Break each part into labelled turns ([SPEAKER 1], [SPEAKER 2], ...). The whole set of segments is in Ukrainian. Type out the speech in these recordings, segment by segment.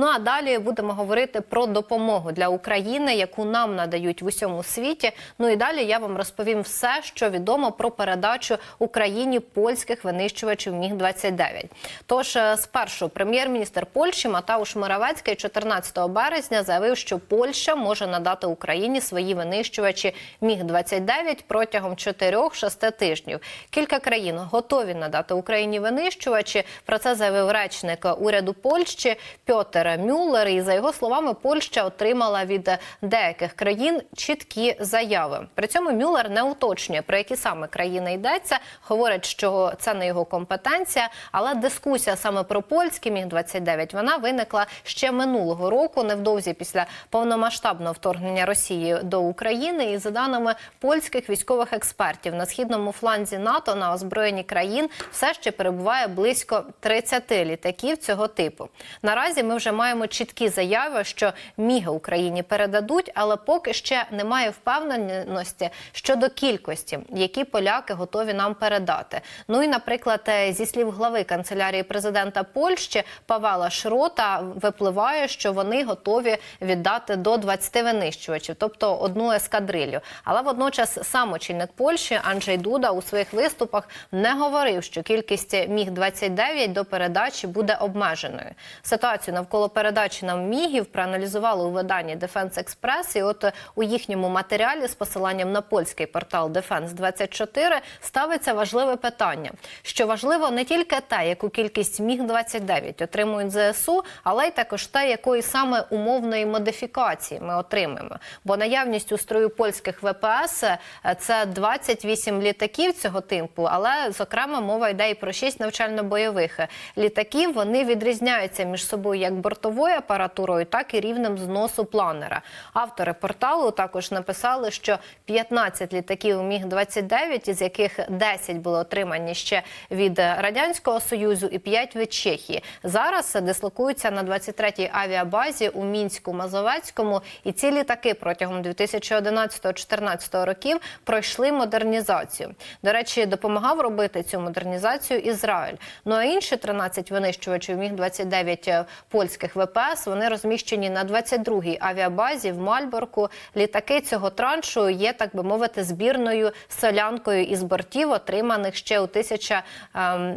[SPEAKER 1] Ну а далі будемо говорити про допомогу для України, яку нам надають в усьому світі. Ну і далі я вам розповім все, що відомо про передачу Україні польських винищувачів Міг 29 Тож е, спершу прем'єр-міністр Польщі Матауш Моравецький 14 березня заявив, що Польща може надати Україні свої винищувачі Міг 29 протягом 4-6 тижнів. Кілька країн готові надати Україні винищувачі. Про це заявив речник уряду Польщі Пьотер Мюллер. І за його словами, Польща отримала від деяких країн чіткі заяви. При цьому Мюллер не уточнює про які саме країни йдеться. Говорить, що це не його компетенція, але дискусія саме про польський міг 29 вона виникла ще минулого року, невдовзі після повномасштабного вторгнення Росії до України. І за даними польських військових експертів на східному фланзі НАТО на озброєнні країн все ще перебуває близько 30 літаків цього типу. Наразі ми вже маємо чіткі заяви, що міги Україні передадуть, але поки ще немає впевненості щодо кількості, які поляки готові нам передати. Ну і, наприклад, е, зі слів глави канцелярії президента Польщі Павела Шрота випливає, що вони готові віддати до 20 винищувачів, тобто одну ескадрилю. Але водночас сам очільник Польщі Анджей Дуда у своїх виступах не говорив, що кількість міг 29 до передачі буде обмеженою. Ситуацію навколо передачі нам мігів проаналізували у виданні Defense Express. І от у їхньому матеріалі з посиланням на польський портал Defense 24 ставиться важливе питання, що важливо не тільки те, яку кількість міг 29 отримують ЗСУ, але й також те, якої саме умовної модифікації ми отримаємо. Бо наявність у строю польських ВПС е, це 28 літаків цього типу, але зокрема мова йде і про 6 навчально-бойових літаків. Вони відрізняються між собою як бортовою апаратурою, так і рівнем зносу планера. Автори порталу також написали, що 15 літаків міг 29 із яких 10 були отримані ще від радянського союзу, і 5 від Чехії. Зараз дислокуються на 23-й авіабазі у мінську Мазовецькому. І ці літаки протягом 2011-2014 років пройшли модернізацію. До речі, допомагав робити цю модернізацію Ізраїль. Ну а інші 13 винищувачів міг 29 польських ВПС. Вони розміщені на 22-й авіабазі в Мальборку. Літаки цього траншу є, так би мовити, збірною солянкою із бортів, отриманих ще у 1000, ем,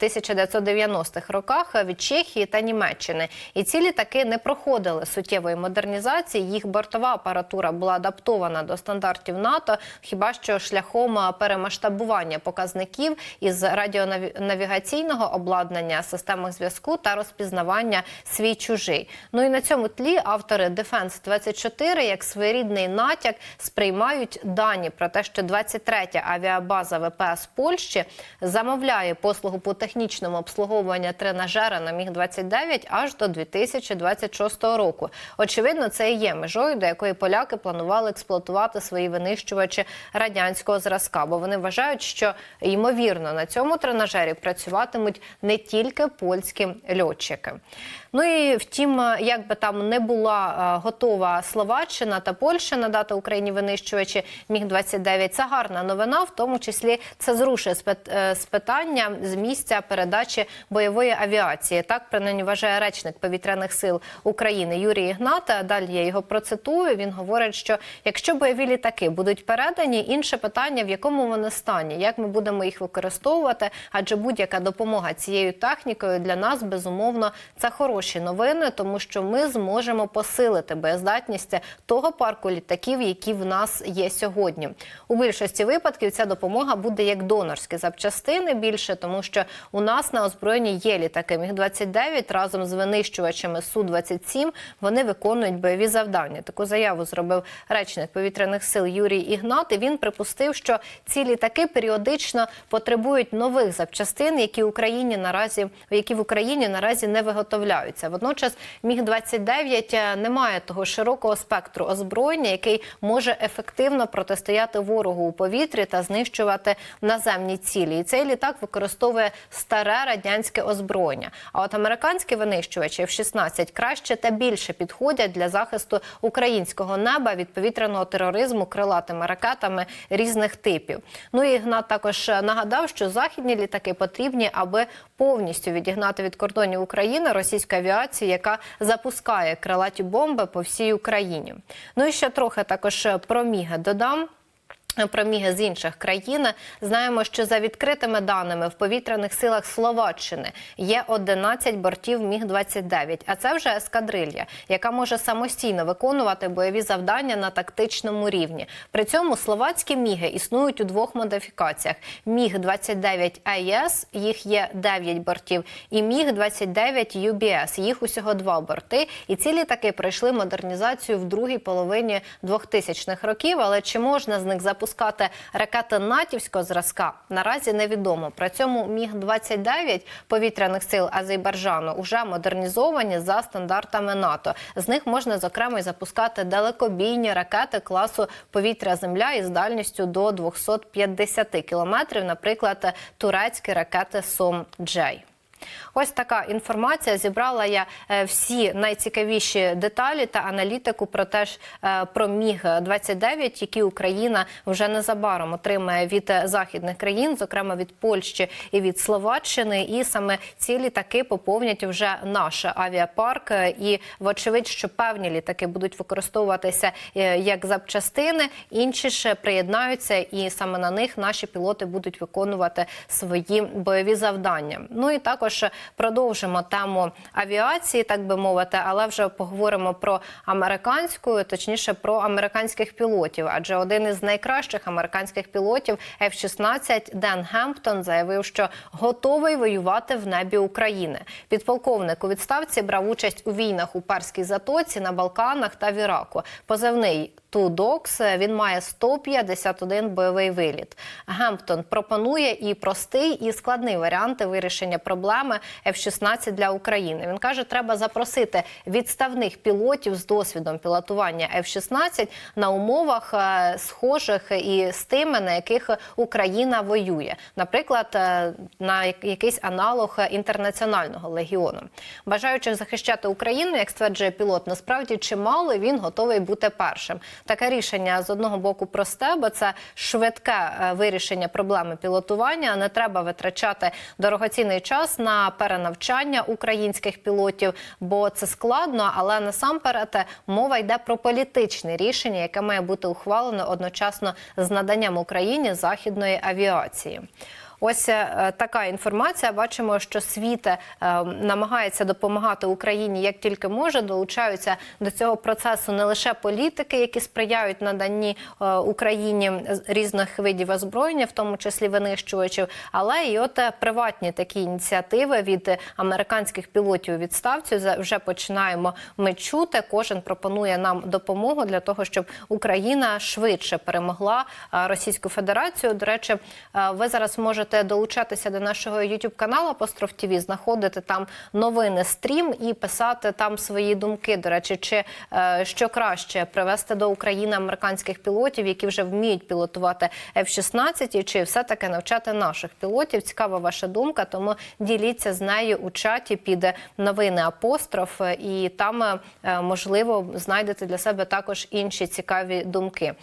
[SPEAKER 1] 1990-х роках від Чехії та Німеччини. І ці літаки не проходили суттєвої модернізації. Їх бортова апаратура була адаптована до стандартів НАТО, хіба що шляхом перемасштабування показників із радіонавігаційного обладнання, системах зв'язку та розпізнавання свій чужий. Ну і на цьому тлі автори Defense 24 як своєрідний натяк сприймають дані про те, що 23-я авіабаза ВПС Польщі замовляє послугу по технічному обслуговуванню тренажера на міг 29 аж до 2026 року. Очевидно, це і є межою, до якої поляки планували експлуатувати свої винищувачі радянського зразка, бо вони вважають, що ймовірно на цьому тренажері працюватимуть не тільки польські льотчики. Ну і втім, як би там не була е, готова Словаччина та Польща надати Україні винищувачі міг 29 Це гарна новина, в тому числі це зрушує з е, питання з місця передачі бойової авіації. Так принаймні вважає речник повітряних сил України Юрій Ігната. Далі я його процитую. Він говорить, що якщо бойові літаки будуть передані, інше питання в якому вони стані, як ми будемо їх використовувати, адже будь-яка допомога цією технікою для нас безумовно це хороші новини, тому що ми зможемо посилити боєздатність того парку літаків, які в нас є сьогодні. У більшості випадків ця допомога буде як донорські запчастини більше, тому що у нас на озброєнні є літаки міг 29 разом з винищувачами су 27 Вони виконують бойові завдання. Таку заяву зробив речник повітряних сил Юрій Ігнат. І він припустив, що ці літаки періодично потребують нових запчастин, які Україні наразі які в Україні наразі не виготовляються. Водночас міг 29 не має того широкого спектру озброєння, який може ефективно протистояти ворогу у повітрі та знищувати наземні цілі. І цей літак використовує старе радянське озброєння. А от американські винищувачі F-16 краще та більше підходять для захисту українського неба від повітряного тероризму крилатими ракетами різних типів. Ну і Гнат також нагадав, що західні літаки потрібні, аби повністю відігнати від кордонів України російську авіацію, яка запускає крилаті бомби по всій Україні. Ну і ще трохи також про міги додам. Про міги з інших країн знаємо, що за відкритими даними в повітряних силах Словаччини є 11 бортів міг 29 А це вже ескадрилья, яка може самостійно виконувати бойові завдання на тактичному рівні. При цьому словацькі міги існують у двох модифікаціях: міг 29 АЕС, їх є 9 бортів, і міг 29 ЮБС, їх усього два борти. І ці літаки пройшли модернізацію в другій половині 2000-х років. Але чи можна з них запускати ракети натівського зразка? Наразі невідомо. При цьому міг 29 повітряних сил Азербайджану вже модернізовані за стандартами НАТО. З них можна зокрема й запускати далекобійні ракети класу повітря-земля із дальністю до 250 кілометрів, наприклад, турецькі ракети Сом Джей. Ось така інформація. Зібрала я е, всі найцікавіші деталі та аналітику про те ж е, про міг 29 які Україна вже незабаром отримає від е, західних країн, зокрема від Польщі і від Словаччини. І саме ці літаки поповнять вже наш авіапарк. І вочевидь, що певні літаки будуть використовуватися як запчастини, інші ж приєднаються, і саме на них наші пілоти будуть виконувати свої бойові завдання. Ну і також продовжимо тему авіації, так би мовити, але вже поговоримо про американську, точніше про американських пілотів. Адже один із найкращих американських пілотів F-16 Ден Гемптон заявив, що готовий воювати в небі України. Підполковник у відставці брав участь у війнах у Перській затоці на Балканах та в Іраку. Позивний Тудокс він має 151 бойовий виліт. Гемптон пропонує і простий, і складний варіанти вирішення проблеми F-16 для України. Він каже, треба запросити відставних пілотів з досвідом пілотування F-16 на умовах е, схожих і з тими, на яких Україна воює, наприклад, е, на якийсь аналог інтернаціонального легіону. Бажаючих захищати Україну, як стверджує пілот, насправді чимало. Він готовий бути першим. Таке рішення з одного боку просте, бо це швидке е, вирішення проблеми пілотування. Не треба витрачати дорогоцінний час на перенавчання українських пілотів, бо це складно. Але насамперед е, мова йде про політичне рішення, яке має бути ухвалено одночасно з наданням Україні західної авіації. Ось е, така інформація. Бачимо, що світ е, намагається допомагати Україні як тільки може. Долучаються до цього процесу не лише політики, які сприяють наданні е, Україні різних видів озброєння, в тому числі винищувачів, але і от приватні такі ініціативи від американських пілотів у відставці вже починаємо ми чути. Кожен пропонує нам допомогу для того, щоб Україна швидше перемогла Російську Федерацію. До речі, ви зараз можете долучатися до нашого youtube каналу Апостроф ТВ, знаходити там новини стрім і писати там свої думки. До речі, чи е, що краще привести до України американських пілотів, які вже вміють пілотувати F-16, чи все таки навчати наших пілотів? Цікава ваша думка, тому діліться з нею у чаті під новини апостроф, і там е, можливо знайдете для себе також інші цікаві думки.